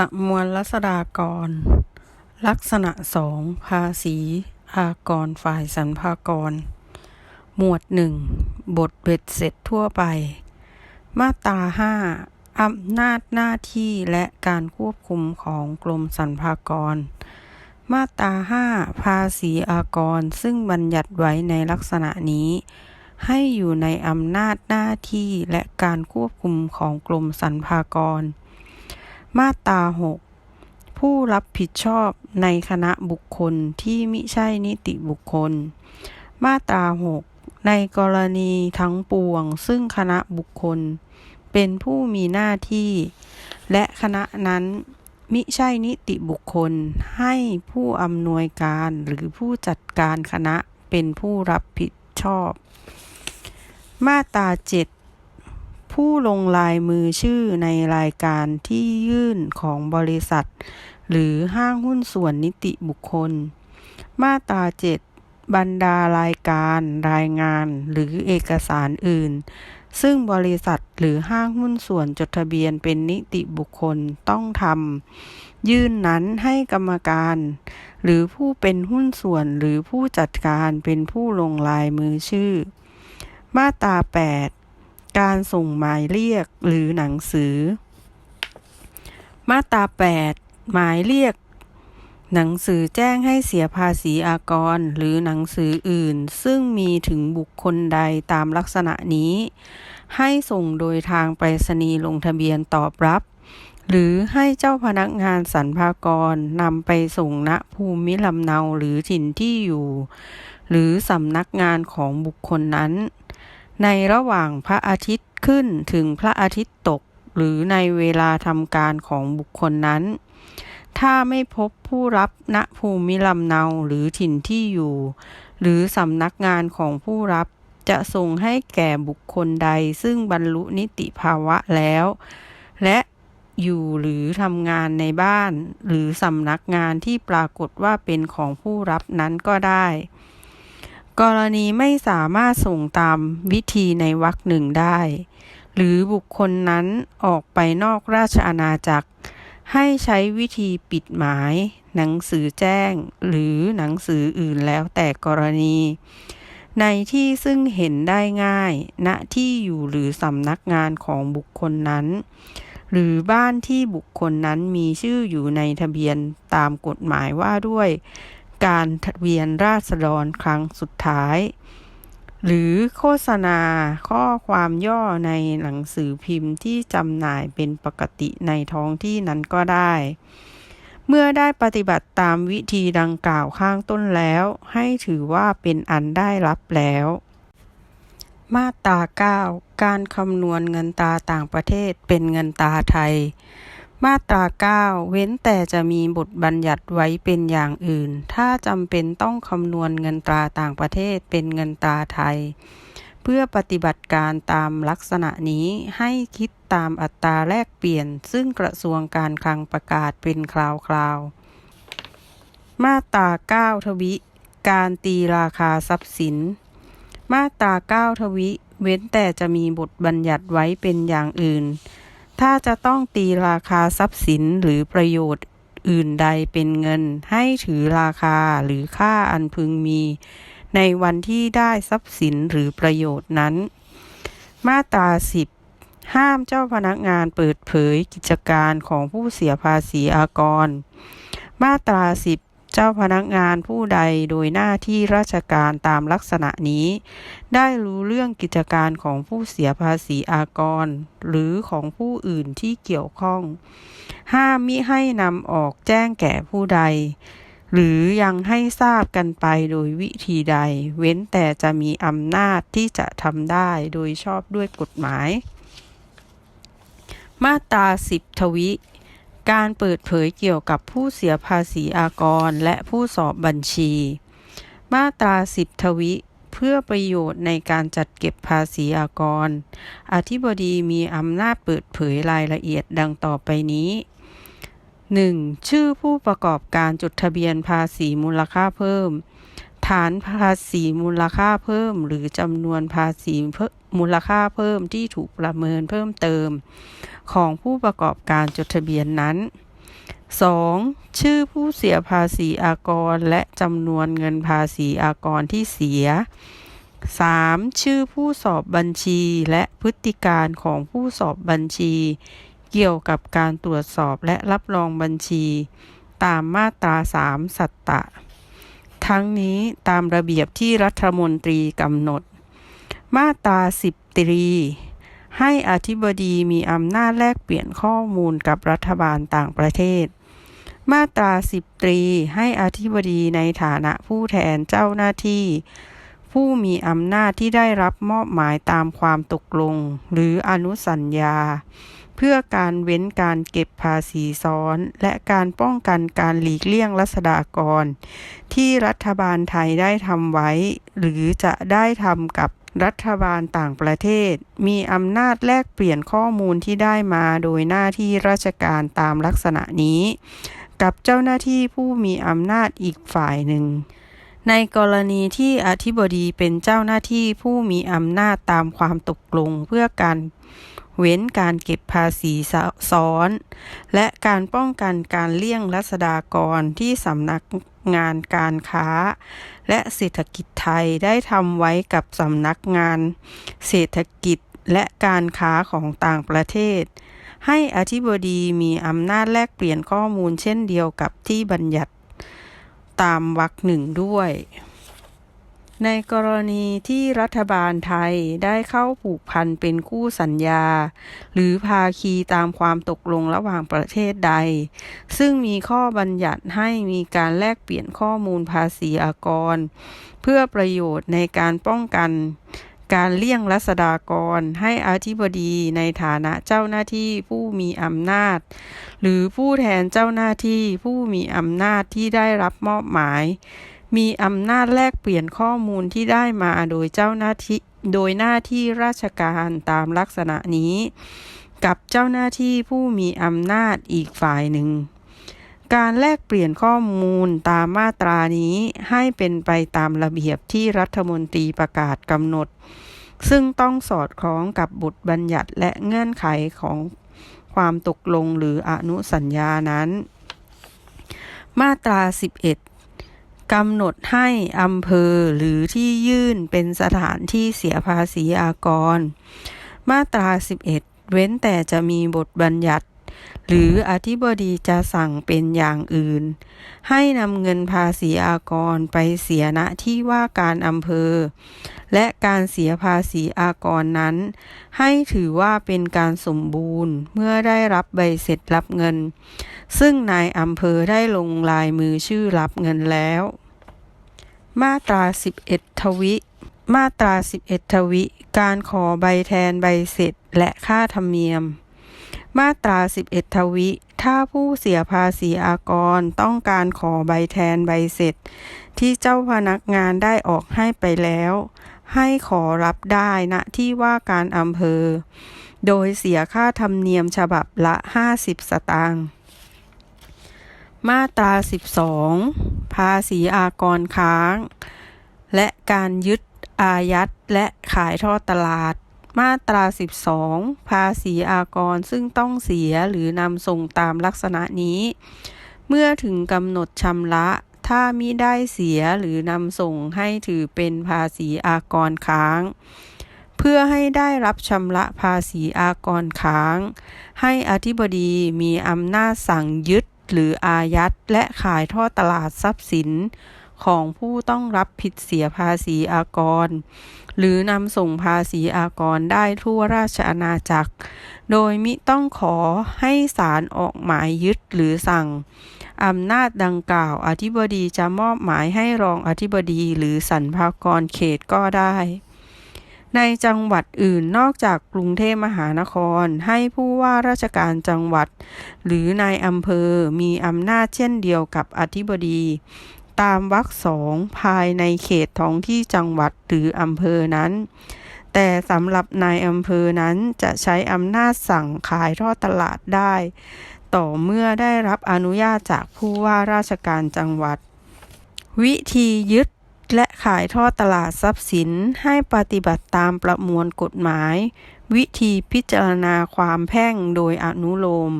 ประมวลรัษฎากร ลักษณะสองภาษีอากรฝ่ายสรรพากร หมวดหนึ่งบทเบ็ดเสร็จทั่วไป มาตราห้าอำนาจหน้าที่และการควบคุมของกรมสรรพากร มาตราห้าภาษีอากรซึ่งบัญญัติไว้ในลักษณะนี้ ให้อยู่ในอำนาจหน้าที่และการควบคุมของกรมสรรพากร มาตรา6ผู้รับผิดชอบในคณะบุคคลที่มิใช่นิติบุคคล มาตรา6ในกรณีทั้งปวง ซึ่งคณะบุคคล เป็นผู้มีหน้าที่ และคณะนั้นมิใช่นิติบุคคลให้ผู้อำนวยการหรือผู้จัดการคณะเป็นผู้รับผิดชอบ มาตรา7 ผู้ลงลายมือชื่อในรายการที่ยื่นของบริษัท หรือห้างหุ้นส่วนนิติบุคคล มาตรา7บรรดารายการรายงานหรือเอกสารอื่น ซึ่งบริษัทหรือห้างหุ้นส่วนจดทะเบียนเป็นนิติบุคคลต้องทำยื่นนั้นให้กรรมการ หรือผู้เป็นหุ้นส่วนหรือผู้จัดการเป็นผู้ลงลายมือชื่อ มาตรา8 การส่งหมายเรียกหรือหนังสือ มาตรา 8 หมายเรียก หนังสือแจ้งให้เสียภาษีอากร หรือหนังสืออื่น ซึ่งมีถึงบุคคลใดตามลักษณะนี้ ให้ส่งโดยทางไปรษณีย์ลงทะเบียนตอบรับ หรือให้เจ้าพนักงานสรรพากรนำไปส่งณภูมิลำเนาหรือถิ่นที่อยู่ หรือสำนักงานของบุคคลนั้น ในระหว่างพระอาทิตย์ขึ้นถึงพระอาทิตย์ตก หรือในเวลาทำการของบุคคลนั้น ถ้าไม่พบผู้รับณภูมิลำเนาหรือถิ่นที่อยู่ หรือสำนักงานของผู้รับจะส่งให้แก่บุคคลใดซึ่งบรรลุนิติภาวะแล้ว และอยู่หรือทำงานในบ้าน หรือสำนักงานที่ปรากฏว่าเป็นของผู้รับนั้นก็ได้ กรณีไม่สามารถส่งตามวิธีในวรรคหนึ่งได้ หรือบุคคลนั้นออกไปนอกราชอาณาจักร ให้ใช้วิธีปิดหมาย หนังสือแจ้ง หรือหนังสืออื่นแล้วแต่กรณี ในที่ซึ่งเห็นได้ง่าย ณที่อยู่หรือสำนักงานของบุคคลนั้น หรือบ้านที่บุคคลนั้นมีชื่ออยู่ในทะเบียนตามกฎหมายว่าด้วย การทะเบียนราษฎรครั้งสุดท้าย หรือโฆษณาข้อความย่อในหนังสือพิมพ์ที่จำหน่ายเป็นปกติในท้องที่นั้นก็ได้ เมื่อได้ปฏิบัติตามวิธีดังกล่าวข้างต้นแล้ว ให้ถือว่าเป็นอันได้รับแล้ว มาตรา 9 การคำนวณเงินตาต่างประเทศเป็นเงินตาไทย มาตรา 9 เว้นแต่จะมีบทบัญญัติไว้เป็นอย่างอื่น ถ้าจำเป็นต้องคำนวณเงินตราต่างประเทศเป็นเงินตราไทย เพื่อปฏิบัติการตามลักษณะนี้ให้คิดตามอัตราแลกเปลี่ยน ซึ่งกระทรวงการคลังประกาศเป็นคราวๆ มาตรา 9 ทวิ การตีราคาทรัพย์สิน มาตรา 9 ทวิ เว้นแต่จะมีบทบัญญัติไว้เป็นอย่างอื่น ถ้าจะต้องตีราคาทรัพย์สินหรือประโยชน์อื่นใดเป็นเงิน ให้ถือราคาหรือค่าอันพึงมี ในวันที่ได้ทรัพย์สินหรือประโยชน์นั้น มาตราสิบห้ามเจ้าพนักงานเปิดเผยกิจการของผู้เสียภาษีอากร มาตราสิบ เจ้าพนักงานผู้ใดโดยหน้าที่ราชการตามลักษณะนี้ ได้รู้เรื่องกิจการของผู้เสียภาษีอากร หรือของผู้อื่นที่เกี่ยวข้อง ห้ามมิให้นำออกแจ้งแก่ผู้ใด หรือยังให้ทราบกันไปโดยวิธีใด เว้นแต่จะมีอำนาจที่จะทำได้โดยชอบด้วยกฎหมาย มาตราสิบทวิ การเปิดเผยเกี่ยวกับผู้เสียภาษีอากรและผู้สอบบัญชี มาตราสิบทวิ เพื่อประโยชน์ในการจัดเก็บภาษีอากร อธิบดีมีอำนาจเปิดเผยรายละเอียดดังต่อไปนี้ 1. ชื่อผู้ประกอบการจดทะเบียนภาษีมูลค่าเพิ่ม ฐานภาษีมูลค่าเพิ่ม หรือจำนวนภาษีมูลค่าเพิ่มที่ถูกประเมินเพิ่มเติม ของผู้ประกอบการจดทะเบียนนั้น 2. ชื่อผู้เสียภาษีอากรและจำนวนเงินภาษีอากรที่เสีย 3. ชื่อผู้สอบบัญชีและพฤติการของผู้สอบบัญชี เกี่ยวกับการตรวจสอบและรับรองบัญชี ตามมาตรา 3 สัตตะ ทั้งนี้ตามระเบียบที่รัฐมนตรีกำหนด มาตรา 10 ตรี ให้อธิบดีมีอำนาจแลกเปลี่ยนข้อมูลกับรัฐบาลต่างประเทศ มาตรา10ตรีให้อธิบดีในฐานะผู้แทนเจ้าหน้าที่ ผู้มีอำนาจที่ได้รับมอบหมายตามความตกลง หรืออนุสัญญา เพื่อการเว้นการเก็บภาษีซ้อน และการป้องกันการหลีกเลี่ยงรัษฎากร ที่รัฐบาลไทยได้ทำไว้ หรือจะได้ทำกับ รัฐบาลต่างประเทศ มีอำนาจแลกเปลี่ยนข้อมูลที่ได้มาโดยหน้าที่ราชการตามลักษณะนี้ กับเจ้าหน้าที่ผู้มีอำนาจอีกฝ่ายหนึ่ง ในกรณีที่อธิบดีเป็นเจ้าหน้าที่ผู้มีอำนาจตามความตกลงเพื่อการเว้นการเก็บภาษีซ้อน และการป้องกันการเลี่ยงรัษฎากรที่สำนัก งานการค้า และเศรษฐกิจไทยได้ทำไว้กับสำนักงาน เศรษฐกิจและการค้าของต่างประเทศ ให้อธิบดีมีอำนาจแลกเปลี่ยนข้อมูลเช่นเดียวกับที่บัญญัติตามวรรคหนึ่งด้วย ในกรณีที่รัฐบาลไทยได้เข้าผูกพันเป็นคู่สัญญา หรือภาคีตามความตกลงระหว่างประเทศใด ซึ่งมีข้อบัญญัติให้มีการแลกเปลี่ยนข้อมูลภาษีอากร เพื่อประโยชน์ในการป้องกัน การเลี่ยงรัษฎากรให้อธิบดีในฐานะเจ้าหน้าที่ผู้มีอำนาจ หรือผู้แทนเจ้าหน้าที่ผู้มีอำนาจที่ได้รับมอบหมาย มีอำนาจแลกเปลี่ยนข้อมูลที่ได้มาโดยเจ้าหน้าที่โดยหน้าที่ราชการตามลักษณะนี้ กับเจ้าหน้าที่ผู้มีอำนาจอีกฝ่ายหนึ่ง การแลกเปลี่ยนข้อมูลตามมาตรานี้ให้เป็นไปตามระเบียบที่รัฐมนตรีประกาศกำหนด ซึ่งต้องสอดคล้องกับบทบัญญัติและเงื่อนไขของความตกลงหรืออนุสัญญานั้น มาตรา 11 กำหนดให้อำเภอหรือที่ยื่นเป็นสถานที่เสียภาษีอากร มาตรา 11 เว้นแต่จะมีบทบัญญัติ หรืออธิบดีจะสั่งเป็นอย่างอื่น ให้นำเงินภาษีอากรไปเสียณที่ว่าการอำเภอ และการเสียภาษีอากรนั้น ให้ถือว่าเป็นการสมบูรณ์เมื่อได้รับใบเสร็จรับเงิน ซึ่งนายอำเภอได้ลงลายมือชื่อรับเงินแล้ว มาตรา 11 ทวิมาตรา 11 ทวิ การขอใบแทนใบเสร็จและค่าธรรมเนียม มาตรา 11 ทวิ ถ้าผู้เสียภาษีอากรต้องการขอใบแทนใบเสร็จ ที่เจ้าพนักงานได้ออกให้ไปแล้ว ให้ขอรับได้ณที่ว่าการอำเภอ โดยเสียค่าธรรมเนียมฉบับละ 50 สตางค์มาตรา 12 ภาษีอากรค้าง และการยึดอายัดและขายทอดตลาด มาตรา 12 ภาษีอากรซึ่งต้องเสียหรือนำส่งตามลักษณะนี้ เมื่อถึงกำหนดชำระ ถ้ามิได้เสียหรือนำส่งให้ถือเป็นภาษีอากรค้าง เพื่อให้ได้รับชำระภาษีอากรค้าง ให้อธิบดีมีอำนาจสั่งยึดหรืออายัดและขายทอดตลาดทรัพย์สิน ของผู้ต้องรับผิดเสียภาษีอากร หรือนำส่งภาษีอากรได้ทั่วราชอาณาจักร โดยมิต้องขอให้ศาลออกหมายยึดหรือสั่งอำนาจดังกล่าวอธิบดีจะมอบหมายให้รองอธิบดีหรือสรรพากรเขตก็ได้ ในจังหวัดอื่นนอกจากกรุงเทพมหานคร ให้ผู้ว่าราชการจังหวัด หรือนายอำเภอมีอำนาจเช่นเดียวกับอธิบดี ตามวรรคสองภายในเขตท้องที่จังหวัดหรืออำเภอนั้น แต่สำหรับนายอำเภอนั้นจะใช้อำนาจสั่งขายทอดตลาดได้ ต่อเมื่อได้รับอนุญาตจากผู้ว่าราชการจังหวัด วิธียึดและขายทอดตลาดทรัพย์สินให้ปฏิบัติตามประมวลกฎหมาย วิธีพิจารณาความแพ่งโดยอนุโลม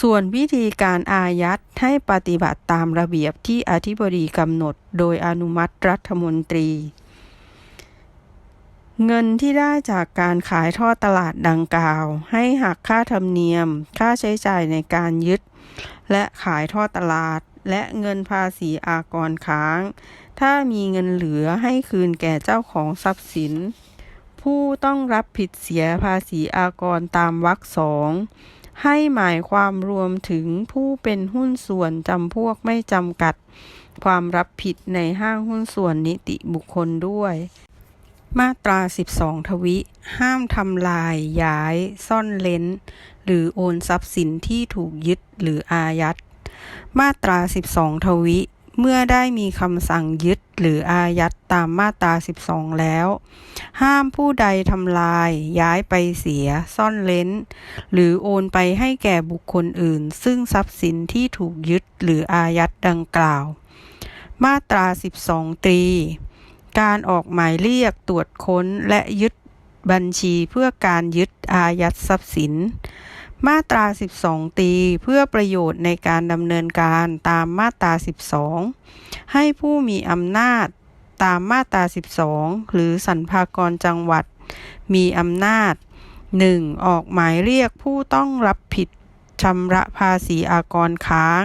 ส่วนวิธีการอายัดให้ปฏิบัติตามระเบียบที่อธิบดีกำหนดโดยอนุมัติรัฐมนตรี เงินที่ได้จากการขายทอดตลาดดังกล่าว ให้หักค่าธรรมเนียม ค่าใช้จ่ายในการยึด และขายทอดตลาด และเงินภาษีอากรค้าง ถ้ามีเงินเหลือให้คืนแก่เจ้าของทรัพย์สิน ผู้ต้องรับผิดเสียภาษีอากรตามวรรคสอง ให้หมายความรวมถึงผู้เป็นหุ้นส่วนจำพวกไม่จำกัด ความรับผิดในห้างหุ้นส่วนนิติบุคคลด้วย มาตรา 12 ทวิ ห้ามทำลาย ย้าย ซ่อนเล้น หรือโอนทรัพย์สินที่ถูกยึดหรืออายัด มาตรา 12 ทวิ เมื่อได้มีคำสั่งยึดหรืออายัดตามมาตรา 12 แล้ว ห้ามผู้ใดทำลาย ย้ายไปเสีย ซ่อนเล้น หรือโอนไปให้แก่บุคคลอื่น ซึ่งทรัพย์สินที่ถูกยึดหรืออายัดดังกล่าว มาตรา 12 ตรี การออกหมายเรียกตรวจค้นและยึดบัญชีเพื่อการยึดอายัดทรัพย์สิน มาตรา 12 ตี เพื่อประโยชน์ในการดำเนินการตามมาตรา 12 ให้ผู้มีอำนาจตามมาตรา 12 หรือสรรพากรจังหวัด มีอำนาจ 1. ออกหมายเรียกผู้ต้องรับผิดชำระภาษีอากรค้าง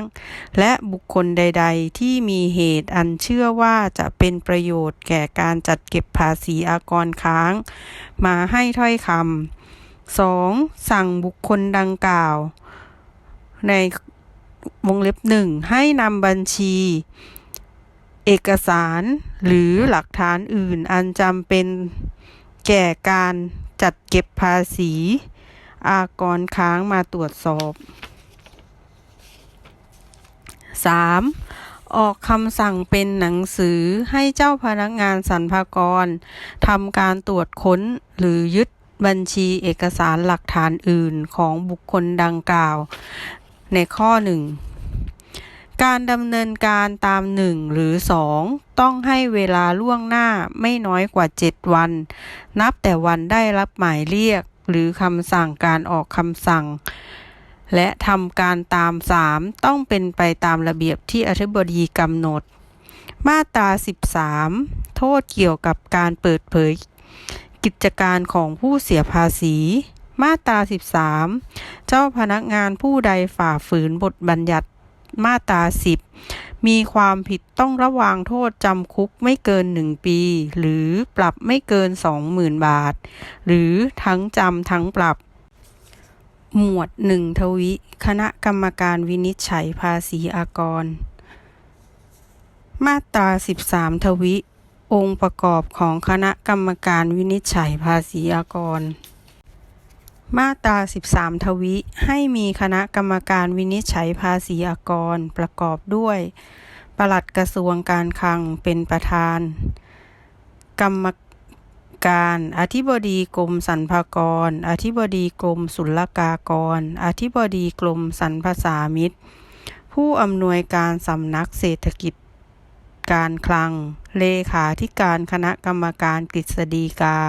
และบุคคลใด ๆ ที่มีเหตุอันเชื่อว่าจะเป็นประโยชน์แก่การจัดเก็บภาษีอากรค้าง มาให้ถ้อยคำ 2. สั่งบุคคลดังกล่าว ในวงเล็บหนึ่งให้นำบัญชี เอกสารหรือหลักฐานอื่นอันจำเป็นแก่การจัดเก็บภาษี อากรค้างมาตรวจสอบ 3. ออกคำสั่งเป็นหนังสือให้เจ้าพนักงานสรรพากรทำการตรวจค้นหรือยึด บัญชีเอกสารหลักฐานอื่นของบุคคลดังกล่าว ในข้อหนึ่งการดำเนินการตามหนึ่งหรือสองต้องให้เวลาล่วงหน้าไม่น้อยกว่า 7 วัน นับแต่วันได้รับหมายเรียก หรือคำสั่งการออกคำสั่ง และทำการตาม 3 ต้องเป็นไปตามระเบียบที่อธิบดีกำหนด มาตรา 13 โทษเกี่ยวกับการเปิดเผย กิจการของผู้เสียภาษี มาตรา 13 เจ้าพนักงานผู้ใดฝ่าฝืนบทบัญญัติมาตรา 10 มีความผิดต้องระวางโทษจำคุกไม่เกิน 1 ปี หรือปรับไม่เกิน 20,000 บาท หรือทั้งจำทั้งปรับ หมวด 1 ทวิ คณะกรรมการวินิจฉัยภาษีอากร มาตรา 13 ทวิ องค์ประกอบของคณะกรรมการวินิจฉัยภาษีอากร มาตรา 13 ทวิให้มีคณะกรรมการวินิจฉัยภาษีอากรประกอบด้วย ปลัดกระทรวงการคลังเป็นประธาน กรรมการอธิบดีกรมสรรพากร อธิบดีกรมศุลกากร อธิบดีกรมสรรพสามิตผู้อำนวยการสำนักเศรษฐกิจ การคลัง เลขาธิการคณะกรรมการกฤษฎีกา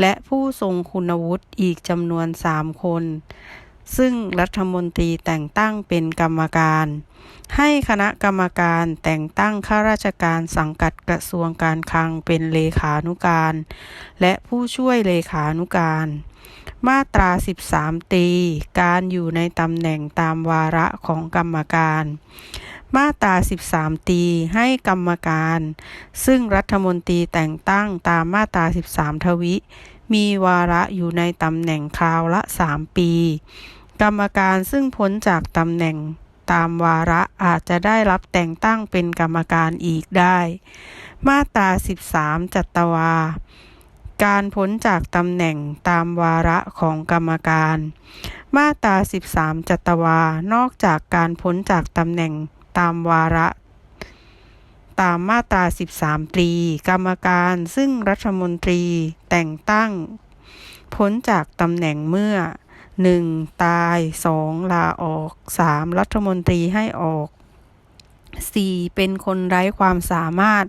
และผู้ทรงคุณวุฒิอีกจำนวน3คน ซึ่งรัฐมนตรีแต่งตั้งเป็นกรรมการ ให้คณะกรรมการแต่งตั้งข้าราชการสังกัดกระทรวงการคลังเป็นเลขานุการ และผู้ช่วยเลขานุการมาตรา 13 ตี การอยู่ในตำแหน่งตามวาระของกรรมการ มาตรา 13 ตีให้กรรมการ ซึ่งรัฐมนตรีแต่งตั้งตามมาตรา 13 ทวิ มีวาระอยู่ในตำแหน่งคราวละ 3 ปี กรรมการซึ่งพ้นจากตำแหน่งตามวาระอาจจะได้รับแต่งตั้งเป็นกรรมการอีกได้ มาตรา 13 จัตวา การพ้นจากตำแหน่งตามวาระของกรรมการ มาตรา 13 จัตวา นอกจากการพ้นจากตำแหน่ง ตามวาระตามมาตรา 13 ตรี กรรมการซึ่งรัฐมนตรีแต่งตั้ง พ้นจากตำแหน่งเมื่อ 1. ตาย 2. ลาออก 3. รัฐมนตรีให้ออก 4. เป็นคนไร้ความสามารถ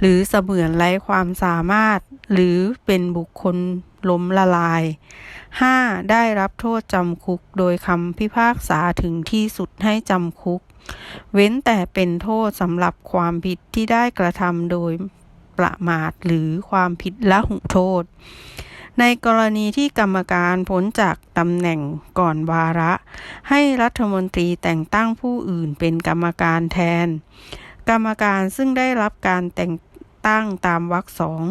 หรือเสมือนไร้ความสามารถ หรือเป็นบุคคลล้มละลาย 5. ได้รับโทษจำคุกโดยคำพิพากษาถึงที่สุดให้จำคุก เว้นแต่เป็นโทษสำหรับความผิดที่ได้กระทำโดยประมาทหรือความผิดละหุโทษ ในกรณีที่กรรมการพ้นจากตำแหน่งก่อนวาระ ให้รัฐมนตรีแต่งตั้งผู้อื่นเป็นกรรมการแทน กรรมการซึ่งได้รับการแต่งตั้งตามวรรคสอง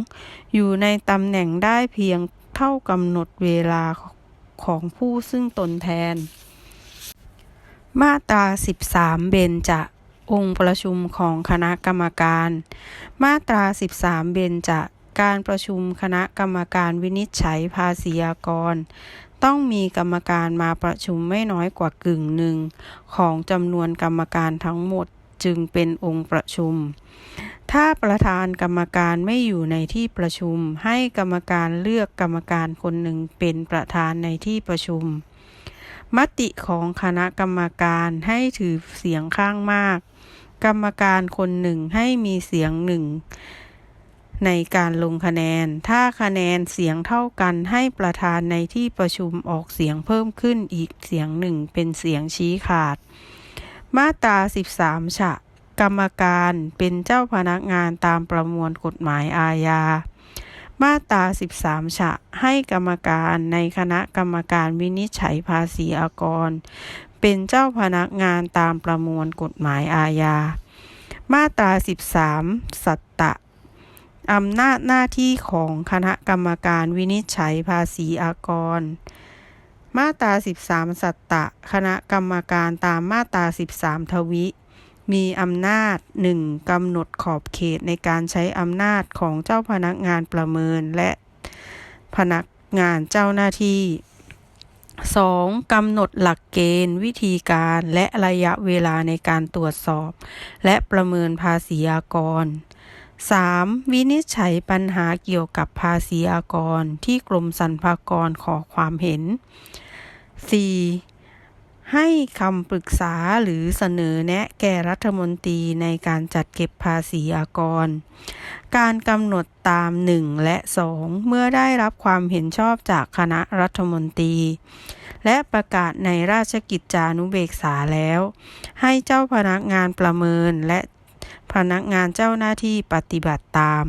อยู่ในตำแหน่งได้เพียงเท่ากำหนดเวลาของผู้ซึ่งตนแทน มาตรา 13 เบญจะองค์ประชุมของคณะกรรมการ มาตรา 13 เบญจะการประชุมคณะกรรมการวินิจฉัยภาษีอากร ต้องมีกรรมการมาประชุมไม่น้อยกว่ากึ่งหนึ่ง ของจำนวนกรรมการทั้งหมดจึงเป็นองค์ประชุม ถ้าประธานกรรมการไม่อยู่ในที่ประชุม ให้กรรมการเลือกกรรมการคนหนึ่งเป็นประธานในที่ประชุม มติของคณะกรรมการให้ถือเสียงข้างมาก กรรมการคนหนึ่งให้มีเสียงหนึ่งในการลงคะแนน ถ้าคะแนนเสียงเท่ากันให้ประธานในที่ประชุมออกเสียงเพิ่มขึ้นอีกเสียงหนึ่งเป็นเสียงชี้ขาด มาตรา 13 ฉะ กรรมการเป็นเจ้าพนักงานตามประมวลกฎหมายอาญา มาตรา 13 ฉะ ให้กรรมการในคณะกรรมการวินิจฉัยภาษีอากร เป็นเจ้าพนักงานตามประมวลกฎหมายอาญา มาตรา 13 สัตตะอำนาจหน้าที่ของคณะกรรมการวินิจฉัยภาษีอากร มาตรา 13 สัตตะ คณะกรรมการตามมาตรา 13 ทวิ มีอำนาจ 1. กำหนดขอบเขตในการใช้อำนาจของเจ้าพนักงานประเมินและพนักงานเจ้าหน้าที่ 2. กำหนดหลักเกณฑ์ วิธีการและระยะเวลาในการตรวจสอบ และประเมินภาษีอากร 3. วินิจฉัยปัญหาเกี่ยวกับภาษีอากรที่กรมสรรพากรขอความเห็น 4. ให้คำปรึกษาหรือเสนอแนะแก่รัฐมนตรีในการจัดเก็บภาษีอากร การกำหนดตาม 1 และ 2 เมื่อได้รับความเห็นชอบจากคณะรัฐมนตรี และประกาศในราชกิจจานุเบกษาแล้ว ให้เจ้าพนักงานประเมินและพนักงานเจ้าหน้าที่ปฏิบัติตาม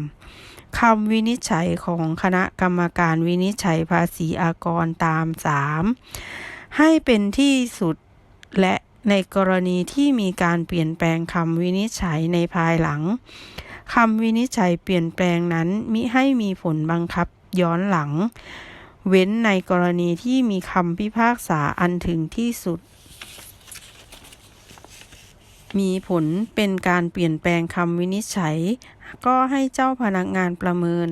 คำวินิจฉัยของคณะกรรมการวินิจฉัยภาษีอากรตาม 3 ให้เป็นที่สุดและในกรณีที่มีการเปลี่ยนแปลงคำวินิจฉัยในภายหลังคำวินิจฉัยเปลี่ยนแปลงนั้นมิให้มีผลบังคับย้อนหลัง เว้นในกรณีที่มีคำพิพากษาอันถึงที่สุด มีผลเป็นการเปลี่ยนแปลงคำวินิจฉัย ก็ให้เจ้าพนักงานประเมิน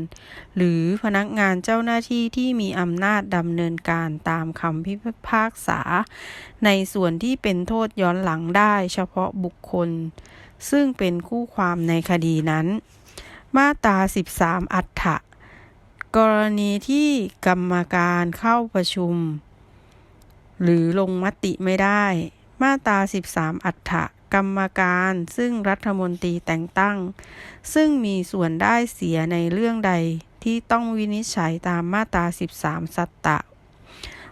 หรือพนักงานเจ้าหน้าที่ที่มีอำนาจดำเนินการตามคำพิพากษา ในส่วนที่เป็นโทษย้อนหลังได้เฉพาะบุคคล ซึ่งเป็นคู่ความในคดีนั้น มาตรา 13 อัฏฐะกรณีที่กรรมการเข้าประชุม หรือลงมติไม่ได้ มาตรา 13 อัฏฐะ กรรมการซึ่งรัฐมนตรีแต่งตั้ง ซึ่งมีส่วนได้เสียในเรื่องใดที่ต้องวินิจฉัยตามมาตรา 13 สัตตะ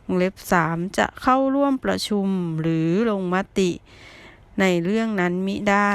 วงเล็บ 3 จะเข้าร่วมประชุมหรือลงมติในเรื่องนั้นมิได้